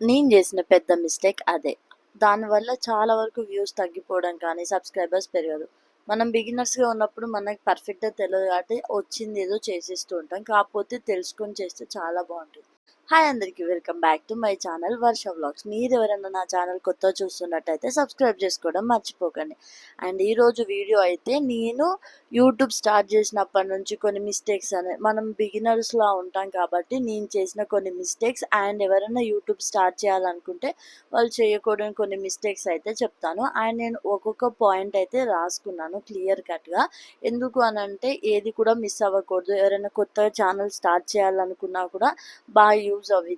నేను చేసిన పెద్ద మిస్టేక్ అదే. దానివల్ల చాలా వరకు వ్యూస్ తగ్గిపోవడం కానీ సబ్స్క్రైబర్స్ పెరగదు. మనం బిగినర్స్గా ఉన్నప్పుడు మనకి పర్ఫెక్ట్గా తెలియదు కాబట్టి వచ్చింది ఏదో చేసేస్తూ ఉంటాం. కాకపోతే తెలుసుకొని చేస్తే చాలా బాగుంటుంది. హాయ్ అందరికీ welcome back to my channel Varsha vlogs. మీరు ఎవరైనా నా ఛానల్ కొత్త చూస్తున్నట్టయితే సబ్స్క్రైబ్ చేసుకోవడం మర్చిపోకండి. అండ్ ఈరోజు వీడియో అయితే నేను యూట్యూబ్ స్టార్ట్ చేసినప్పటి నుంచి కొన్ని మిస్టేక్స్ అనే మనం బిగినర్స్లా ఉంటాం కాబట్టి నేను చేసిన కొన్ని మిస్టేక్స్ అండ్ ఎవరైనా యూట్యూబ్ స్టార్ట్ చేయాలనుకుంటే వాళ్ళు చేయకూడని కొన్ని మిస్టేక్స్ అయితే చెప్తాను. అండ్ నేను ఒక్కొక్క పాయింట్ అయితే రాసుకున్నాను క్లియర్ కట్గా ఎందుకు అని అంటే ఏది కూడా మిస్ అవ్వకూడదు. ఎవరైనా కొత్తగా ఛానల్ స్టార్ట్ చేయాలనుకున్నా కూడా బాగా యూజ్ అవుద్ది.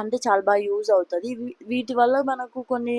అంటే చాలా బాగా యూజ్ అవుతుంది. వీటి వల్ల మనకు కొన్ని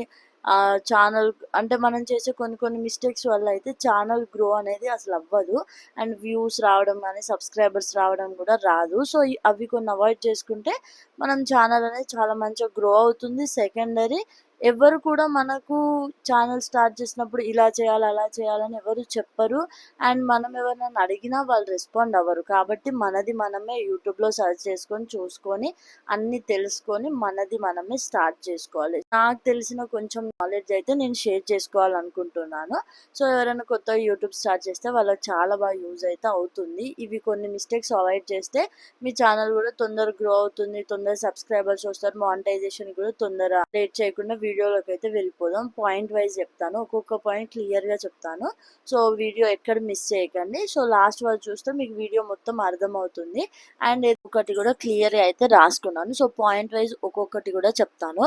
ఛానల్ అంటే మనం చేసే కొన్ని కొన్ని మిస్టేక్స్ వల్ల అయితే ఛానల్ గ్రో అనేది అసలు అవ్వదు. అండ్ వ్యూస్ రావడం కానీ సబ్స్క్రైబర్స్ రావడం కూడా రాదు. సో అవి కొన్ని అవాయిడ్ చేసుకుంటే మనం ఛానల్ అనేది చాలా మంచిగా గ్రో అవుతుంది. సెకండరీ ఎవరు కూడా మనకు ఛానల్ స్టార్ట్ చేసినప్పుడు ఇలా చేయాలి అలా చేయాలని ఎవరు చెప్పరు. అండ్ మనం ఎవరైనా అడిగినా వాళ్ళు రెస్పాండ్ అవ్వరు. కాబట్టి మనది మనమే యూట్యూబ్లో సెర్చ్ చేసుకొని చూసుకొని అన్ని తెలుసుకొని మనది మనమే స్టార్ట్ చేసుకోవాలి. నాకు తెలిసిన కొంచెం నాలెడ్జ్ అయితే నేను షేర్ చేసుకోవాలనుకుంటున్నాను. సో ఎవరైనా కొత్త యూట్యూబ్ స్టార్ట్ చేస్తే వాళ్ళకి చాలా బాగా యూజ్ అయితే అవుతుంది. ఇవి కొన్ని మిస్టేక్స్ అవాయిడ్ చేస్తే మీ ఛానల్ కూడా తొందర గ్రో అవుతుంది. తొందర సబ్స్క్రైబర్స్ వస్తారు. మానిటైజేషన్ కూడా తొందర లేట్ చేయకుండా వీడియో వీడియోలోకి అయితే వెళ్ళిపోదాం. పాయింట్ వైజ్ చెప్తాను. ఒక్కొక్క పాయింట్ క్లియర్గా చెప్తాను. సో వీడియో ఎక్కడ మిస్ చేయకండి. సో లాస్ట్ వరకు చూస్తే మీకు వీడియో మొత్తం అర్థమవుతుంది. అండ్ ఒకటి కూడా క్లియర్గా అయితే రాసుకున్నాను. సో పాయింట్ వైజ్ ఒక్కొక్కటి కూడా చెప్తాను.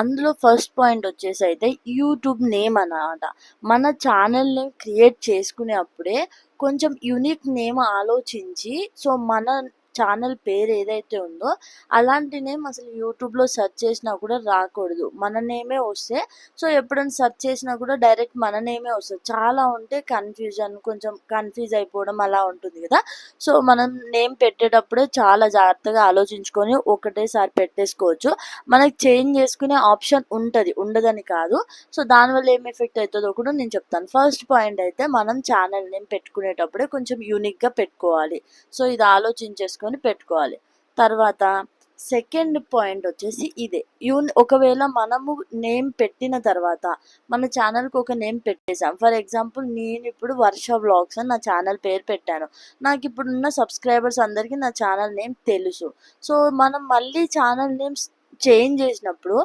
అందులో ఫస్ట్ పాయింట్ వచ్చేసి అయితే యూట్యూబ్ నేమ్ అన్నమాట. మన ఛానల్ నేమ్ క్రియేట్ చేసుకునే అప్పుడే కొంచెం యూనిక్ నేమ్ ఆలోచించి సో మన ఛానల్ పేరు ఏదైతే ఉందో అలాంటి నేమ్ అసలు యూట్యూబ్లో సెర్చ్ చేసినా కూడా రాకూడదు. మన నేమే వస్తే సో ఎప్పుడైనా సెర్చ్ చేసినా కూడా డైరెక్ట్ మన నేమే వస్తుంది. చాలా ఉంటే కన్ఫ్యూజన్ కొంచెం కన్ఫ్యూజ్ అయిపోవడం అలా ఉంటుంది కదా. సో మనం నేమ్ పెట్టేటప్పుడే చాలా జాగ్రత్తగా ఆలోచించుకొని ఒకటేసారి పెట్టేసుకోవచ్చు. మనకి చేంజ్ చేసుకునే ఆప్షన్ ఉంటుంది ఉండదని కాదు. సో దానివల్ల ఏం ఎఫెక్ట్ అవుతుందో కూడా నేను చెప్తాను. ఫస్ట్ పాయింట్ అయితే మనం ఛానల్ నేమ్ పెట్టుకునేటప్పుడే కొంచెం యూనిక్గా పెట్టుకోవాలి. సో ఇది ఆలోచించేసుకొని పెట్టుకోవాలి. తర్వాత సెకండ్ పాయింట్ వచ్చేసి ఇదే. యూన్ ఒకవేళ మనము నేమ్ పెట్టిన తర్వాత మన ఛానల్కి ఒక నేమ్ పెట్టేసాం ఫర్ ఎగ్జాంపుల్ నేను ఇప్పుడు వర్ష వ్లాగ్స్ అని నా ఛానల్ పేరు పెట్టాను. నాకు ఇప్పుడున్న సబ్స్క్రైబర్స్ అందరికీ నా ఛానల్ నేమ్ తెలుసు. సో మనం మళ్ళీ ఛానల్ నేమ్స్ చేంజ్ చేసినప్పుడు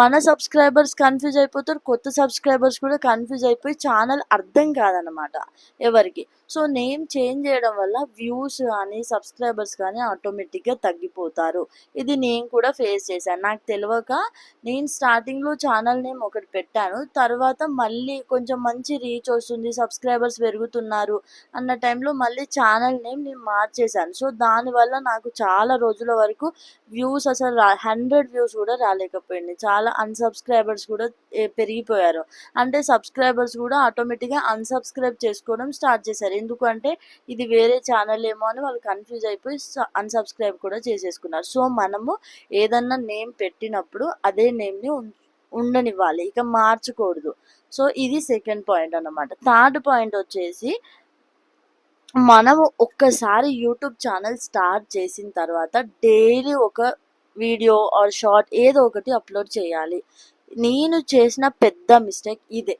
మన సబ్స్క్రైబర్స్ కన్ఫ్యూజ్ అయిపోతారు కొత్త సబ్స్క్రైబర్స్ కూడా కన్ఫ్యూజ్ అయిపోయి ఛానల్ అర్థం కాదనమాట ఎవరికి. సో నేమ్ చేంజ్ చేయడం వల్ల వ్యూస్ కానీ సబ్స్క్రైబర్స్ కానీ ఆటోమేటిక్గా తగ్గిపోతారు. ఇది నేను కూడా ఫేస్ చేశాను. నాకు తెలియక నేను స్టార్టింగ్లో ఛానల్ నేమ్ ఒకటి పెట్టాను. తర్వాత మళ్ళీ కొంచెం మంచి రీచ్ వస్తుంది సబ్స్క్రైబర్స్ పెరుగుతున్నారు అన్న టైంలో మళ్ళీ ఛానల్ నేమ్ నేను మార్చేశాను. సో దానివల్ల నాకు చాలా రోజుల వరకు వ్యూస్ అసలు హండ్రెడ్ వ్యూస్ కూడా రాలేకపోయింది. చాలా అన్సబ్స్క్రైబర్స్ కూడా పెరిగిపోయారు. అంటే సబ్స్క్రైబర్స్ కూడా ఆటోమేటిక్గా అన్సబ్స్క్రైబ్ చేసుకోవడం స్టార్ట్ చేశారు. ఎందుకంటే ఇది వేరే ఛానల్ ఏమో అని వాళ్ళు కన్ఫ్యూజ్ అయిపోయి అన్సబ్స్క్రైబ్ కూడా చేసేసుకున్నారు. సో మనము ఏదన్నా నేమ్ పెట్టినప్పుడు అదే నేమ్ని ఉండనివ్వాలి. ఇక మార్చకూడదు. సో ఇది సెకండ్ పాయింట్ అన్నమాట. థర్డ్ పాయింట్ వచ్చేసి మనము ఒక్కసారి యూట్యూబ్ ఛానల్ స్టార్ట్ చేసిన తర్వాత డైలీ ఒక వీడియో ఆర్ షార్ట్ ఏదో ఒకటి అప్లోడ్ చేయాలి. నేను చేసిన పెద్ద మిస్టేక్ ఇదే.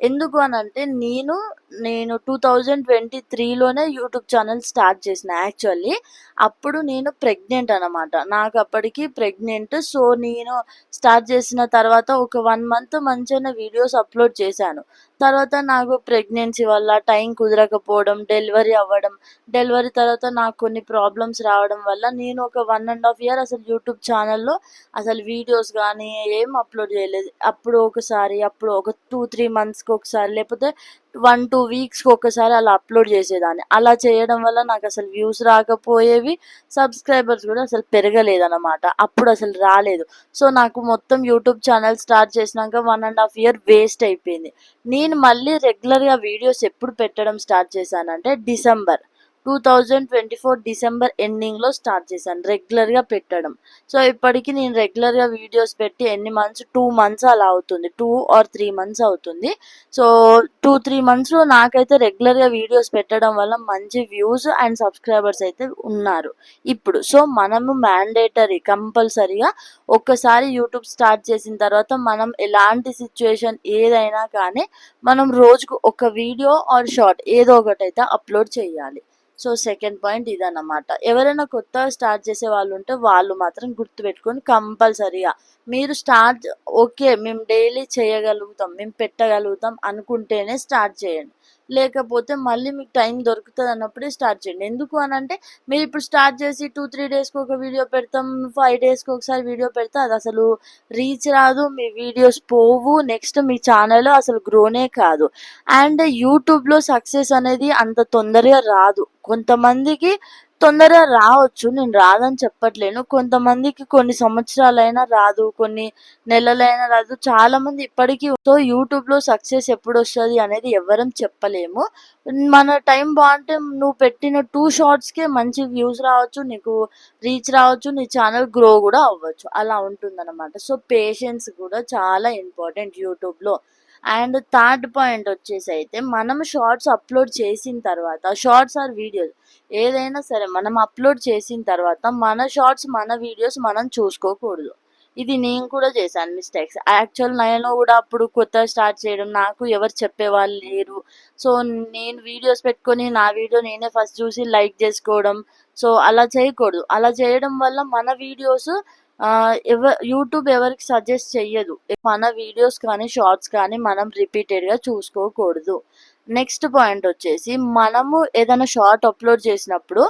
ఎందుకు అని అంటే నేను నేను టూ థౌజండ్ ట్వంటీ త్రీలోనే యూట్యూబ్ ఛానల్ స్టార్ట్ చేసిన యాక్చువల్లీ. అప్పుడు నేను ప్రెగ్నెంట్ అనమాట నాకు అప్పటికి ప్రెగ్నెంట్. సో నేను స్టార్ట్ చేసిన తర్వాత ఒక వన్ మంత్ మంచిగా వీడియోస్ అప్లోడ్ చేశాను. తర్వాత నాకు ప్రెగ్నెన్సీ వల్ల టైం కుదరకపోవడం డెలివరీ అవ్వడం డెలివరీ తర్వాత నాకు కొన్ని ప్రాబ్లమ్స్ రావడం వల్ల నేను ఒక వన్ అండ్ హాఫ్ ఇయర్ అసలు యూట్యూబ్ ఛానల్లో అసలు వీడియోస్ కానీ ఏం అప్లోడ్ చేయలేదు. అప్పుడు ఒకసారి అప్పుడు ఒక టూ త్రీ మంత్స్కి ఒకసారి లేకపోతే వన్ టూ వీక్స్కి ఒకసారి అలా అప్లోడ్ చేసేదాన్ని. అలా చేయడం వల్ల నాకు అసలు వ్యూస్ రాకపోయేవి సబ్స్క్రైబర్స్ కూడా అసలు పెరగలేదన్నమాట. అప్పుడు అసలు రాలేదు. సో నాకు మొత్తం యూట్యూబ్ ఛానల్ స్టార్ట్ చేసినాక one and half year waste అయిపోయింది. నేను మళ్ళీ రెగ్యులర్గా వీడియోస్ ఎప్పుడు పెట్టడం స్టార్ట్ చేశానంటే December two thousand twenty four December ఎండింగ్లో స్టార్ట్ చేశాను రెగ్యులర్గా పెట్టడం. సో ఇప్పటికి నేను రెగ్యులర్గా వీడియోస్ పెట్టి ఎన్ని మంత్స్ టూ మంత్స్ అలా అవుతుంది టూ ఆర్ త్రీ మంత్స్ అవుతుంది. సో టూ త్రీ మంత్స్లో నాకైతే రెగ్యులర్గా వీడియోస్ పెట్టడం వల్ల మంచి వ్యూస్ అండ్ సబ్స్క్రైబర్స్ అయితే ఉన్నారు ఇప్పుడు. సో మనము మ్యాండేటరీ కంపల్సరీగా ఒక్కసారి యూట్యూబ్ స్టార్ట్ చేసిన తర్వాత మనం ఎలాంటి సిచ్యువేషన్ ఏదైనా కానీ మనం రోజుకు ఒక వీడియో ఆర్ షార్ట్ ఏదో ఒకటి అయితే అప్లోడ్ చేయాలి. సో సెకండ్ పాయింట్ ఇదన్నమాట. ఎవరైనా కొత్తగా స్టార్ట్ చేసే వాళ్ళు ఉంటే వాళ్ళు మాత్రం గుర్తుపెట్టుకొని కంపల్సరీగా మీరు స్టార్ట్ ఓకే మేము డైలీ చేయగలుగుతాం మేము పెట్టగలుగుతాం అనుకుంటేనే స్టార్ట్ చేయండి. లేకపోతే మళ్ళీ మీకు టైం దొరుకుతుంది అన్నప్పుడే స్టార్ట్ చేయండి. ఎందుకు అని అంటే మీరు ఇప్పుడు స్టార్ట్ చేసి టూ త్రీ డేస్కి ఒక వీడియో పెడతాం ఫైవ్ డేస్కి ఒకసారి వీడియో పెడితే అది అసలు రీచ్ రాదు మీ వీడియోస్ పోవు నెక్స్ట్ మీ ఛానల్ అసలు గ్రోనే కాదు. అండ్ యూట్యూబ్లో సక్సెస్ అనేది అంత తొందరగా రాదు. కొంతమందికి తొందరగా రావచ్చు నేను రాదని చెప్పట్లేను. కొంతమందికి కొన్ని సంవత్సరాలైనా రాదు కొన్ని నెలలైనా రాదు. చాలా మంది ఇప్పటికీ సో యూట్యూబ్లో సక్సెస్ ఎప్పుడు వస్తుంది అనేది ఎవరం చెప్పలేము. మన టైం బాగుంటే నువ్వు పెట్టిన టూ షార్ట్స్ కే మంచి వ్యూస్ రావచ్చు నీకు రీచ్ రావచ్చు నీ ఛానల్ గ్రో కూడా అవ్వచ్చు. అలా ఉంటుందన్నమాట. సో పేషెన్స్ కూడా చాలా ఇంపార్టెంట్ యూట్యూబ్లో అండ్ థర్డ్ పాయింట్ వచ్చేసి అయితే మనం షార్ట్స్ అప్లోడ్ చేసిన తర్వాత షార్ట్స్ ఆర్ వీడియోస్ ఏదైనా సరే మనం అప్లోడ్ చేసిన తర్వాత మన షార్ట్స్ మన వీడియోస్ మనం చూసుకోకూడదు. ఇది నేను కూడా చేశాను మిస్టేక్స్. యాక్చువల్ నేను కూడా అప్పుడు కొత్త స్టార్ట్ చేయడం నాకు ఎవరు చెప్పేవాళ్ళు లేరు. సో నేను వీడియోస్ పెట్టుకొని నా వీడియో నేనే ఫస్ట్ చూసి లైక్ చేసుకోవడం. సో అలా చేయకూడదు. అలా చేయడం వల్ల మన వీడియోస్ ఎవ యూట్యూబ్ ఎవరికి సజెస్ట్ చెయ్యదు. మన వీడియోస్ కానీ షార్ట్స్ కానీ మనం రిపీటెడ్గా చూసుకోకూడదు. నెక్స్ట్ పాయింట్ వచ్చేసి మనము ఏదైనా షార్ట్ అప్లోడ్ చేసినప్పుడు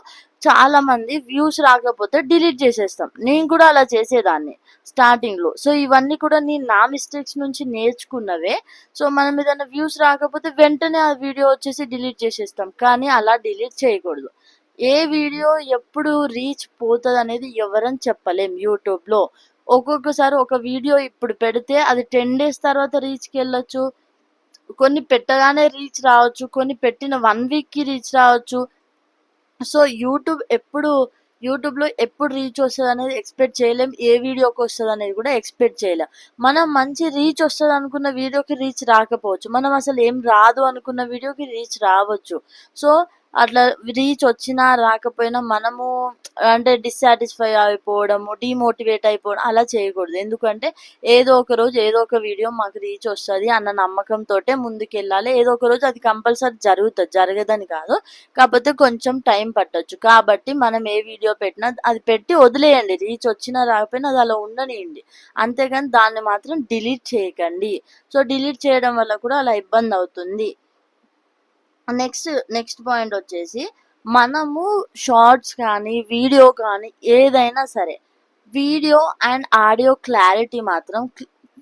చాలా మంది వ్యూస్ రాకపోతే డిలీట్ చేసేస్తాం. నేను కూడా అలా చేసేదాన్ని స్టార్టింగ్లో సో ఇవన్నీ కూడా నేను నా మిస్టేక్స్ నుంచి నేర్చుకున్నవే. సో మనం ఏదైనా వ్యూస్ రాకపోతే వెంటనే ఆ వీడియో వచ్చేసి డిలీట్ చేసేస్తాం. కానీ అలా డిలీట్ చేయకూడదు. ఏ వీడియో ఎప్పుడు రీచ్ పోతుంది అనేది ఎవరని చెప్పలేం యూట్యూబ్లో. ఒక్కొక్కసారి ఒక వీడియో ఇప్పుడు పెడితే అది టెన్ డేస్ తర్వాత రీచ్కి వెళ్ళొచ్చు కొన్ని పెట్టగానే రీచ్ రావచ్చు కొన్ని పెట్టిన వన్ వీక్కి రీచ్ రావచ్చు. సో యూట్యూబ్ ఎప్పుడు యూట్యూబ్లో ఎప్పుడు రీచ్ వస్తుంది అనేది ఎక్స్పెక్ట్ చేయలేం. ఏ వీడియోకి వస్తుంది అనేది కూడా ఎక్స్పెక్ట్ చేయలేం. మనం మంచి రీచ్ వస్తుంది అనుకున్న వీడియోకి రీచ్ రాకపోవచ్చు. మనం అసలు ఏం రాదు అనుకున్న వీడియోకి రీచ్ రావచ్చు. సో అట్లా రీచ్ వచ్చినా రాకపోయినా మనము అంటే డిస్సాటిస్ఫై అయిపోవడము డిమోటివేట్ అయిపోవడం అలా చేయకూడదు. ఎందుకంటే ఏదో ఒక రోజు ఏదో ఒక వీడియో మాకు రీచ్ వస్తుంది అన్న నమ్మకంతో ముందుకెళ్ళాలి. ఏదో ఒక రోజు అది కంపల్సరీ జరుగుతుంది జరగదని కాదు. కాకపోతే కొంచెం టైం పట్టచ్చు. కాబట్టి మనం ఏ వీడియో పెట్టినా అది పెట్టి వదిలేయండి. రీచ్ వచ్చినా రాకపోయినా అది అలా ఉండనియండి. అంతేగాని దాన్ని మాత్రం డిలీట్ చేయకండి. సో డిలీట్ చేయడం వల్ల కూడా అలా ఇబ్బంది అవుతుంది. నెక్స్ట్ నెక్స్ట్ పాయింట్ వచ్చేసి మనము షార్ట్స్ కానీ వీడియో కానీ ఏదైనా సరే వీడియో అండ్ ఆడియో క్లారిటీ మాత్రం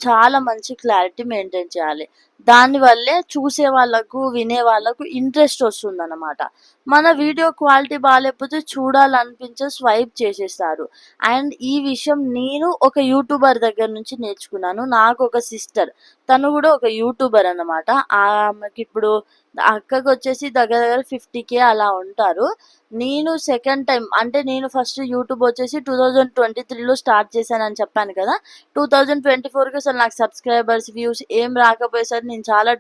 చాలా మంచి క్లారిటీ మెయింటైన్ చేయాలి. దానివల్లే చూసే వాళ్ళకు వినే వాళ్ళకు ఇంట్రెస్ట్ వస్తుంది అనమాట మన వీడియో క్వాలిటీ బాగాలేకపోతే చూడాలనిపించే స్వైప్ చేసేస్తారు. అండ్ ఈ విషయం నేను ఒక యూట్యూబర్ దగ్గర నుంచి నేర్చుకున్నాను. నాకు ఒక సిస్టర్ తను కూడా ఒక యూట్యూబర్ అనమాట ఆమెకి ఇప్పుడు అక్కకి వచ్చేసి దగ్గర దగ్గర ఫిఫ్టీ కే అలా ఉంటారు. నేను సెకండ్ టైం అంటే నేను ఫస్ట్ యూట్యూబ్ వచ్చేసి టూ థౌజండ్ ట్వంటీ త్రీలో స్టార్ట్ చేశానని చెప్పాను కదా. టూ థౌజండ్ ట్వంటీ ఫోర్కి అసలు నాకు సబ్స్క్రైబర్స్ వ్యూస్ ఏం రాకపోయేసరి నేను చాలా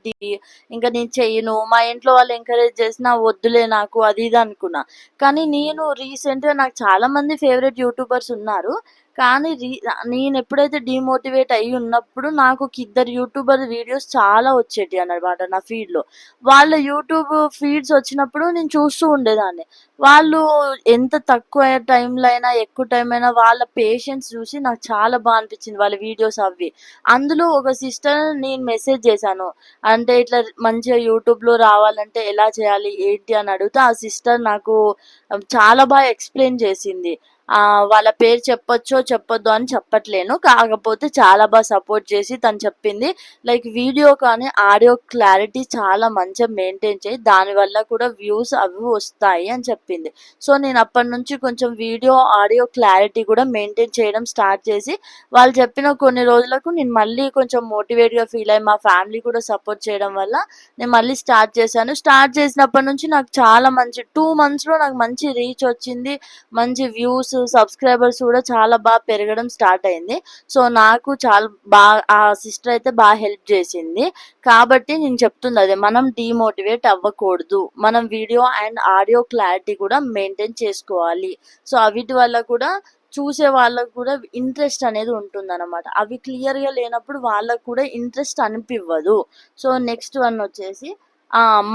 ఇంకా నేను చెయ్యను మా ఇంట్లో వాళ్ళు ఎంకరేజ్ చేసినా వద్దులే నాకు అది ఇది అనుకున్నా. కానీ నేను రీసెంట్గా నాకు చాలా మంది ఫేవరెట్ యూట్యూబర్స్ ఉన్నారు. కానీ రీ నేను ఎప్పుడైతే డిమోటివేట్ అయ్యి ఉన్నప్పుడు నాకు ఒక ఇద్దరు యూట్యూబర్ వీడియోస్ చాలా వచ్చేటి అన్నమాట నా ఫీడ్లో వాళ్ళ యూట్యూబ్ ఫీడ్స్ వచ్చినప్పుడు నేను చూస్తూ ఉండేదాన్ని. వాళ్ళు ఎంత తక్కువ టైంలో అయినా ఎక్కువ టైం అయినా వాళ్ళ పేషెన్స్ చూసి నాకు చాలా బాగా అనిపించింది వాళ్ళ వీడియోస్ అవి. అందులో ఒక సిస్టర్ నేను మెసేజ్ చేశాను. అంటే ఇట్లా మంచిగా యూట్యూబ్లో రావాలంటే ఎలా చేయాలి ఏంటి అని అడిగితే ఆ సిస్టర్ నాకు చాలా బాగా ఎక్స్ప్లెయిన్ చేసింది. వాళ్ళ పేరు చెప్పొచ్చో చెప్పొద్దు అని చెప్పట్లేను. కాకపోతే చాలా బాగా సపోర్ట్ చేసి తను చెప్పింది. లైక్ వీడియో కానీ ఆడియో క్లారిటీ చాలా మంచిగా మెయింటైన్ చేయి. దానివల్ల కూడా వ్యూస్ అవి వస్తాయి అని చెప్పింది. సో నేను అప్పటి నుంచి కొంచెం వీడియో ఆడియో క్లారిటీ కూడా మెయింటైన్ చేయడం స్టార్ట్ చేసి వాళ్ళు చెప్పిన కొన్ని రోజులకు నేను మళ్ళీ కొంచెం మోటివేట్గా ఫీల్ అయ్యి మా ఫ్యామిలీ కూడా సపోర్ట్ చేయడం వల్ల నేను మళ్ళీ స్టార్ట్ చేశాను. స్టార్ట్ చేసినప్పటి నుంచి నాకు చాలా మంచి టూ మంత్స్లో నాకు మంచి రీచ్ వచ్చింది. మంచి వ్యూస్ సబ్స్క్రైబర్స్ కూడా చాలా బాగా పెరగడం స్టార్ట్ అయింది. సో నాకు చాలా బాగా ఆ సిస్టర్ అయితే బాగా హెల్ప్ చేసింది. కాబట్టి నేను చెప్తుంది అదే మనం డిమోటివేట్ అవ్వకూడదు. మనం వీడియో అండ్ ఆడియో క్లారిటీ కూడా మెయింటైన్ చేసుకోవాలి. సో వీటి వల్ల కూడా చూసే వాళ్ళకు కూడా ఇంట్రెస్ట్ అనేది ఉంటుందన్నమాట. అవి క్లియర్గా లేనప్పుడు వాళ్ళకు కూడా ఇంట్రెస్ట్ అనిపివ్వదు. సో నెక్స్ట్ వన్ వచ్చేసి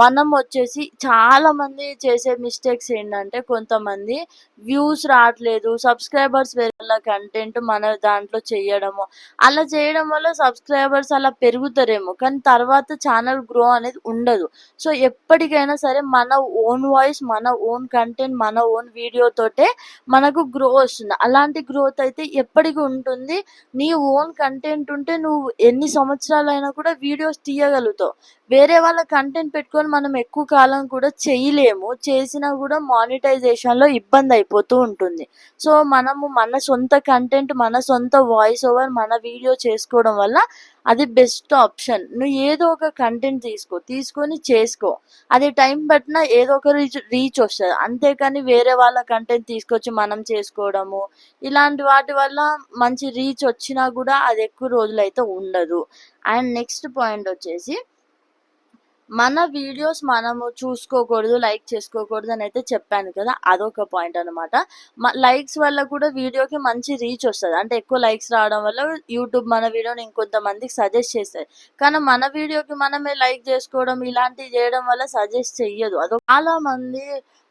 మనం వచ్చేసి చాలా మంది చేసే మిస్టేక్స్ ఏంటంటే కొంతమంది వ్యూస్ రావట్లేదు, సబ్స్క్రైబర్స్ వేరే కంటెంట్ మన దాంట్లో చేయడము. అలా చేయడం వల్ల సబ్స్క్రైబర్స్ అలా పెరుగుతారేమో కానీ తర్వాత ఛానల్ గ్రో అనేది ఉండదు. సో ఎప్పటికైనా సరే మన ఓన్ వాయిస్, మన ఓన్ కంటెంట్, మన ఓన్ వీడియోతోటే మనకు గ్రో వస్తుంది. అలాంటి గ్రోత్ అయితే ఎప్పటికి ఉంటుంది. నీ ఓన్ కంటెంట్ ఉంటే నువ్వు ఎన్ని సంవత్సరాలైనా కూడా వీడియోస్ తీయగలుగుతావు. వేరే వాళ్ళ కంటెంట్ పెట్టుకొని మనం ఎక్కువ కాలం కూడా చేయలేము. చేసినా కూడా మానిటైజేషన్‌లో ఇబ్బంది అయిపోతూ ఉంటుంది. సో మనము మన సొంత కంటెంట్, మన సొంత వాయిస్ ఓవర్ మన వీడియో చేసుకోవడం వల్ల అది బెస్ట్ ఆప్షన్. నువ్వు ఏదో ఒక కంటెంట్ తీసుకో. తీసుకొని చేసుకో. అది టైం పట్టినా ఏదో ఒక రీచ్ రీచ్ వస్తుంది అంతేకాని వేరే వాళ్ళ కంటెంట్ తీసుకొచ్చి మనం చేసుకోవడము, ఇలాంటి వాటి వల్ల మంచి రీచ్ వచ్చినా కూడా అది ఎక్కువ రోజులైతే ఉండదు. అండ్ నెక్స్ట్ పాయింట్ వచ్చేసి మన వీడియోస్ మనము చూసుకోకూడదు, లైక్ చేసుకోకూడదు అని అయితే చెప్పాను కదా! అదొక పాయింట్ అనమాట. లైక్స్ వల్ల కూడా వీడియోకి మంచి రీచ్ వస్తుంది అంటే ఎక్కువ లైక్స్ రావడం వల్ల యూట్యూబ్ మన వీడియోని ఇంకొంతమందికి సజెస్ట్ చేస్తుంది కానీ మన వీడియోకి మనమే లైక్ చేసుకోవడం ఇలాంటివి చేయడం వల్ల సజెస్ట్ చెయ్యదు. అదొక చాలా మంది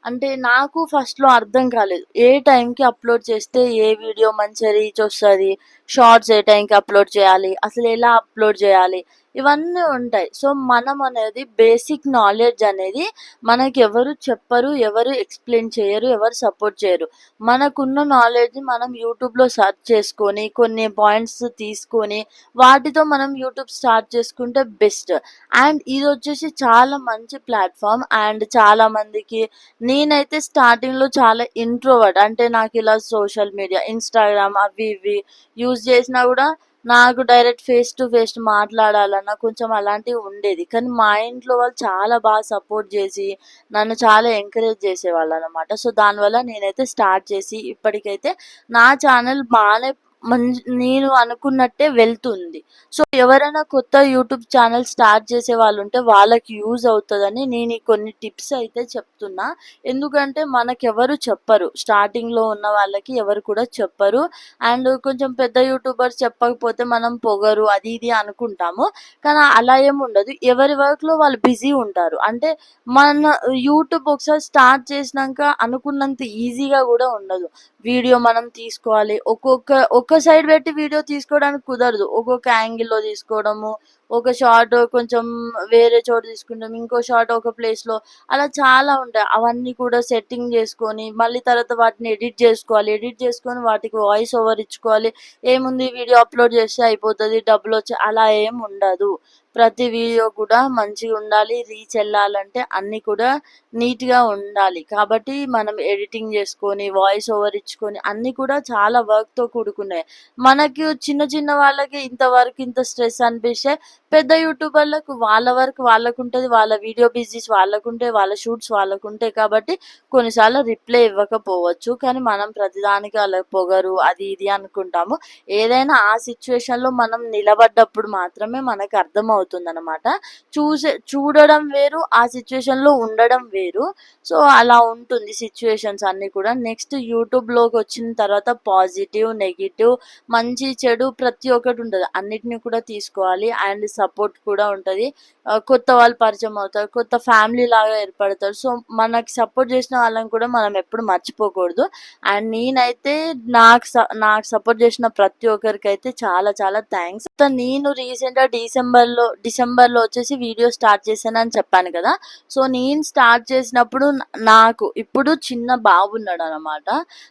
అంటే నాకు ఫస్ట్‌లో అర్థం కాలేదు. ఏ టైంకి అప్‌లోడ్ చేస్తే ఏ వీడియో మంచిగా రీచ్ వస్తుంది షార్ట్స్ ఏ టైంకి అప్‌లోడ్ చేయాలి, అసలు ఎలా అప్‌లోడ్ చేయాలి, ఇవన్నీ ఉంటాయి. సో మనం అనేది బేసిక్ నాలెడ్జ్ అనేది మనకెవరు చెప్పరు, ఎవరు ఎక్స్‌ప్లెయిన్ చేయరు, ఎవరు సపోర్ట్ చేయరు. మనకున్న నాలెడ్జ్‌ని మనం యూట్యూబ్‌లో సెర్చ్ చేసుకొని, కొన్ని పాయింట్స్ తీసుకొని, వాటితో మనం యూట్యూబ్ స్టార్ట్ చేసుకుంటే బెస్ట్. అండ్ ఇది వచ్చేసి చాలా మంచి ప్లాట్ఫామ్ అండ్ చాలా మందికి నేనైతే స్టార్టింగ్‌లో చాలా ఇంట్రోవర్ట్ అంటే నాకు ఇలా సోషల్ మీడియా, ఇన్‌స్టాగ్రామ్ అవి ఇవి యూజ్ చేసినా కూడా నాకు డైరెక్ట్ ఫేస్ టు ఫేస్ మాట్లాడాలన్నా కొంచెం అలాంటివి ఉండేది. కానీ మా ఇంట్లో వాళ్ళు చాలా బాగా సపోర్ట్ చేసి, నన్ను చాలా ఎంకరేజ్ చేసేవాళ్ళనమాట. సో దానివల్ల నేనైతే స్టార్ట్ చేసి ఇప్పటికైతే నా ఛానల్ బాగానే మంచి నేను అనుకున్నట్టే వెళ్తుంది. సో ఎవరైనా కొత్త యూట్యూబ్ ఛానల్ స్టార్ట్ చేసే వాళ్ళు ఉంటే వాళ్ళకి యూజ్ అవుతుందని నేను కొన్ని టిప్స్ అయితే చెప్తున్నా. ఎందుకంటే మనకెవరు చెప్పరు. స్టార్టింగ్‌లో ఉన్న వాళ్ళకి ఎవరు కూడా చెప్పరు. అండ్ కొంచెం పెద్ద యూట్యూబర్స్ చెప్పకపోతే మనం పొగరు అది ఇది అనుకుంటాము. కానీ అలా ఏమి ఉండదు. ఎవరి వర్క్‌లో వాళ్ళు బిజీ ఉంటారు. అంటే మన యూట్యూబ్ ఒకసారి స్టార్ట్ చేసినాక అనుకున్నంత ఈజీగా కూడా ఉండదు. వీడియో మనం తీసుకోవాలి. ఒక్కొక్క ఒక సైడ్ పెట్టి వీడియో తీసుకోవడానికి కుదరదు. ఒక్కొక్క యాంగిల్‌లో తీసుకోవడము, ఒక షార్ట్ కొంచెం వేరే చోట తీసుకుంటాం. ఇంకో షార్ట్ ఒక ప్లేస్‌లో అలా చాలా ఉంటాయి. అవన్నీ కూడా సెట్టింగ్ చేసుకొని, మళ్ళీ తర్వాత వాటిని ఎడిట్ చేసుకోవాలి. ఎడిట్ చేసుకొని వాటికి వాయిస్ ఓవర్ ఇచ్చుకోవాలి. ఏముంది వీడియో అప్‌లోడ్ చేస్తే అయిపోతుంది డబ్బులు వచ్చి అలా ఏం ఉండదు. ప్రతి వీడియో కూడా మంచిగా ఉండాలి. రీచ్ వెళ్ళాలంటే అన్నీ కూడా నీట్‌గా ఉండాలి. కాబట్టి మనం ఎడిటింగ్ చేసుకొని, వాయిస్ ఓవర్ ఇచ్చుకొని అన్నీ కూడా చాలా వర్క్‌తో కూడుకున్నాయి మనకి చిన్న చిన్న వాళ్ళకి ఇంత వర్క్ ఇంత స్ట్రెస్ అనిపిస్తే పెద్ద యూట్యూబర్లకు వాళ్ళ వర్క్ ఉంటుంది వాళ్ళ వీడియో బిజినెస్ వాళ్ళకుంటే వాళ్ళ షూట్స్ వాళ్ళకుంటాయి కాబట్టి కొన్నిసార్లు రిప్లై ఇవ్వకపోవచ్చు. కానీ మనం ప్రతిదానికి వాళ్ళకి పొగరు అది ఇది అనుకుంటాము. ఏదైనా ఆ సిచ్యువేషన్లో మనం నిలబడ్డప్పుడు మాత్రమే మనకు అర్థమవుతుందనమాట. చూసే చూడడం వేరు, ఆ సిచ్యువేషన్లో ఉండడం వేరు. సో అలా ఉంటుంది సిచ్యువేషన్స్ అన్నీ కూడా. నెక్స్ట్ యూట్యూబ్‌లోకి వచ్చిన తర్వాత పాజిటివ్, నెగెటివ్, మంచి, చెడు ప్రతి ఒక్కటి ఉంటుంది అన్నిటిని కూడా తీసుకోవాలి. అండ్ సపోర్ట్ కూడా ఉంటుంది కొత్త వాళ్ళు పరిచయం అవుతారు. కొత్త ఫ్యామిలీ లాగా ఏర్పడతారు. సో, మనకి సపోర్ట్ చేసిన వాళ్ళని కూడా మనం ఎప్పుడు మర్చిపోకూడదు. అండ్ నేనైతే నాకు స నాకు సపోర్ట్ చేసిన ప్రతి ఒక్కరికి అయితే చాలా చాలా థ్యాంక్స్ నేను రీసెంట్‌గా డిసెంబర్‌లో డిసెంబర్‌లో వచ్చేసి వీడియో స్టార్ట్ చేశానని చెప్పాను కదా! సో, నేను స్టార్ట్ చేసినప్పుడు నాకు ఇప్పుడు చిన్న బాబు ఉన్నాడు అనమాట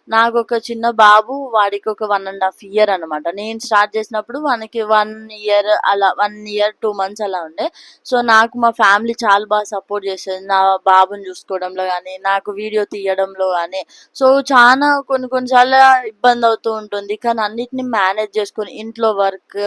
నాకు ఒక చిన్న బాబు వాడికి ఒక వన్ అండ్ హాఫ్ ఇయర్ అనమాట. నేను స్టార్ట్ చేసినప్పుడు వానికి వన్ ఇయర్ అలా వన్ ఇయర్ టూ మంత్స్ అలా ఉండే. సో, నాకు మా ఫ్యామిలీ చాలా బాగా సపోర్ట్ చేసేది. నా బాబుని చూసుకోవడంలో కానీ నాకు వీడియో తీయడంలో కానీ సో, చాలా కొన్ని కొన్ని సార్లు ఇబ్బందవుతూ ఉంటుంది. కానీ అన్నిటిని మేనేజ్ చేసుకొని ఇంట్లో వర్క్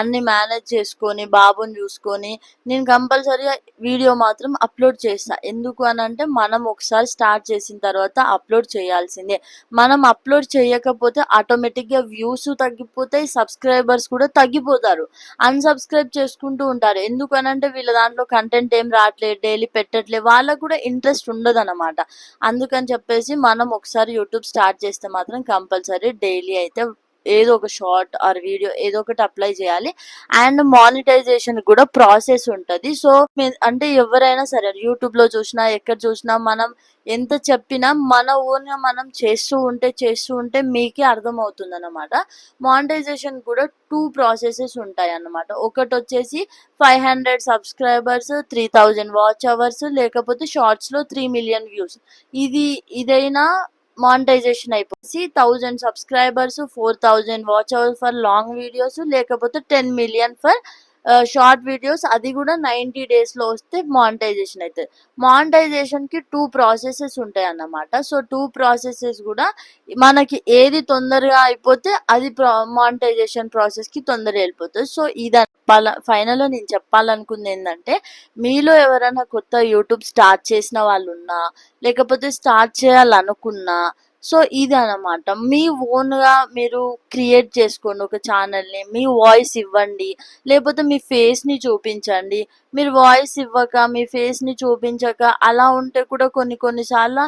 అన్ని మేనేజ్ చేసుకొని, బాబుని చూసుకొని, నేను కంపల్సరీగా వీడియో మాత్రం అప్‌లోడ్ చేస్తా. ఎందుకు అని అంటే మనం ఒకసారి స్టార్ట్ చేసిన తర్వాత అప్‌లోడ్ చేయాల్సిందే. మనం అప్‌లోడ్ చేయకపోతే ఆటోమేటిక్‌గా వ్యూస్ తగ్గిపోతాయి. సబ్స్క్రైబర్స్ కూడా తగ్గిపోతారు. అన్‌సబ్స్క్రైబ్ చేసుకుంటూ ఉంటారు. ఎందుకనంటే వీళ్ళ దాంట్లో కంటెంట్ ఏం రావట్లేదు డైలీ పెట్టట్లేదు వాళ్ళకి కూడా ఇంట్రెస్ట్ ఉండదు అనమాట అందుకని చెప్పేసి మనం ఒకసారి యూట్యూబ్ స్టార్ట్ చేస్తే మాత్రం కంపల్సరీ డైలీ అయితే ఏదో ఒక షార్ట్ ఆర్ వీడియో ఏదో ఒకటి అప్లై చేయాలి. అండ్ మానిటైజేషన్ కూడా ప్రాసెస్ ఉంటుంది సో, అంటే ఎవరైనా సరే యూట్యూబ్‌లో చూసినా, ఎక్కడ చూసినా మనం ఎంత చెప్పినా మన ఓన్‌గా మనం చేస్తూ ఉంటే, చేస్తూ ఉంటే మీకే అర్థమవుతుందనమాట. మానిటైజేషన్ కూడా టూ ప్రాసెసెస్ ఉంటాయి అన్నమాట ఒకటి వచ్చేసి five hundred subscribers, 3000 watch hours లేకపోతే షార్ట్స్‌లో త్రీ మిలియన్ వ్యూస్. ఇది ఇదైనా మానిటైజేషన్ అయిపోయి thousand subscribers, 4000 watch hour for long videos లేకపోతే ten million for short videos అది కూడా 90 డేస్‌లో వస్తే మానిటైజేషన్ అవుతుంది మానిటైజేషన్‌కి టూ ప్రాసెసెస్ ఉంటాయి అన్నమాట. సో, టూ ప్రాసెసెస్ కూడా మనకి ఏది తొందరగా అయిపోతే అది ప్రా మానిటైజేషన్ ప్రాసెస్‌కి తొందరగా వెళ్ళిపోతుంది. సో, ఇది పల ఫైనల్లో నేను చెప్పాలనుకుందేందంటే, మీలో ఎవరైనా కొత్త యూట్యూబ్ స్టార్ట్ చేసిన వాళ్ళు ఉన్నా లేకపోతే స్టార్ట్ చేయాలనుకున్నా, సో, ఇది అనమాట మీ ఓన్‌గా మీరు క్రియేట్ చేసుకోండి ఒక ఛానల్ని మీ వాయిస్ ఇవ్వండి. లేకపోతే మీ ఫేస్‌ని చూపించండి. మీరు వాయిస్ ఇవ్వక, మీ ఫేస్‌ని చూపించక అలా ఉంటే కూడా కొన్ని కొన్నిసార్లు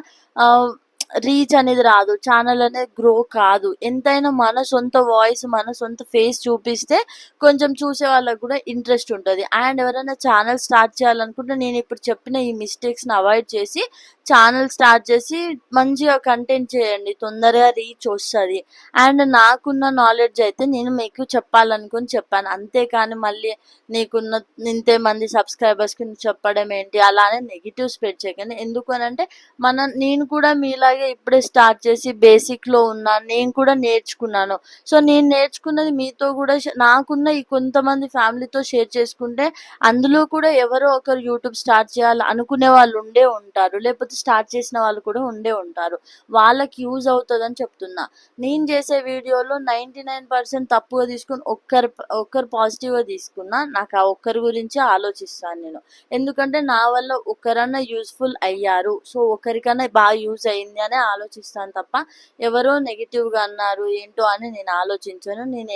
రీచ్ అనేది రాదు. ఛానల్ అనేది గ్రో కాదు. ఎంతైనా మన సొంత వాయిస్, మన సొంత ఫేస్ చూపిస్తే కొంచెం చూసే వాళ్ళకి కూడా ఇంట్రెస్ట్ ఉంటుంది అండ్ ఎవరైనా ఛానల్ స్టార్ట్ చేయాలనుకుంటే నేను ఇప్పుడు చెప్పిన ఈ మిస్టేక్స్‌ని అవాయిడ్ చేసి ఛానల్ స్టార్ట్ చేసి మంచిగా కంటెంట్ చేయండి. తొందరగా రీచ్ వస్తుంది అండ్ నాకున్న నాలెడ్జ్ అయితే నేను మీకు చెప్పాలనుకుని చెప్పాను. అంతేకాని మళ్ళీ నీకున్న ఇంతే మంది సబ్స్క్రైబర్స్‌కి చెప్పడం ఏంటి అలానే నెగిటివ్ స్ప్రెడ్ చేయకండి. ఎందుకు అంటే మన నేను కూడా మీలా అలాగే ఇప్పుడే స్టార్ట్ చేసి బేసిక్‌లో ఉన్నాను నేను కూడా నేర్చుకున్నాను. సో, నేను నేర్చుకున్నది మీతో కూడా నాకున్న ఈ కొంతమంది ఫ్యామిలీతో షేర్ చేసుకుంటే అందులో కూడా ఎవరో ఒకరు యూట్యూబ్ స్టార్ట్ చేయాలి అనుకునే వాళ్ళు ఉండే ఉంటారు. లేకపోతే స్టార్ట్ చేసిన వాళ్ళు కూడా ఉండే ఉంటారు. వాళ్ళకి యూజ్ అవుతుందని చెప్తున్నా. నేను చేసే వీడియోలో 99% తప్పుగా తీసుకొని ఒక్కరు ఒక్కరు పాజిటివ్‌గా తీసుకున్నా. నాకు ఆ ఒక్కరి గురించి ఆలోచిస్తాను నేను. ఎందుకంటే నా వల్ల ఒకరన్నా యూస్ఫుల్ అయ్యారు. సో, ఒకరికన్నా బాగా యూజ్ అయింది గానే ఆలోచిస్తాను తప్ప ఎవరో నెగెటివ్‌గా అన్నారు ఏంటో అని నేను ఆలోచించను. నేను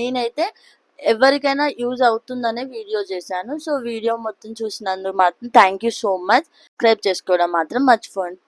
నేనైతే ఎవరికైనా యూజ్ అవుతుందనే వీడియో చేశాను. సో, వీడియో మొత్తం చూసినందుకు మాత్రం thank you so much. Subscribe చేసుకోవడం మాత్రం మర్చిపోండి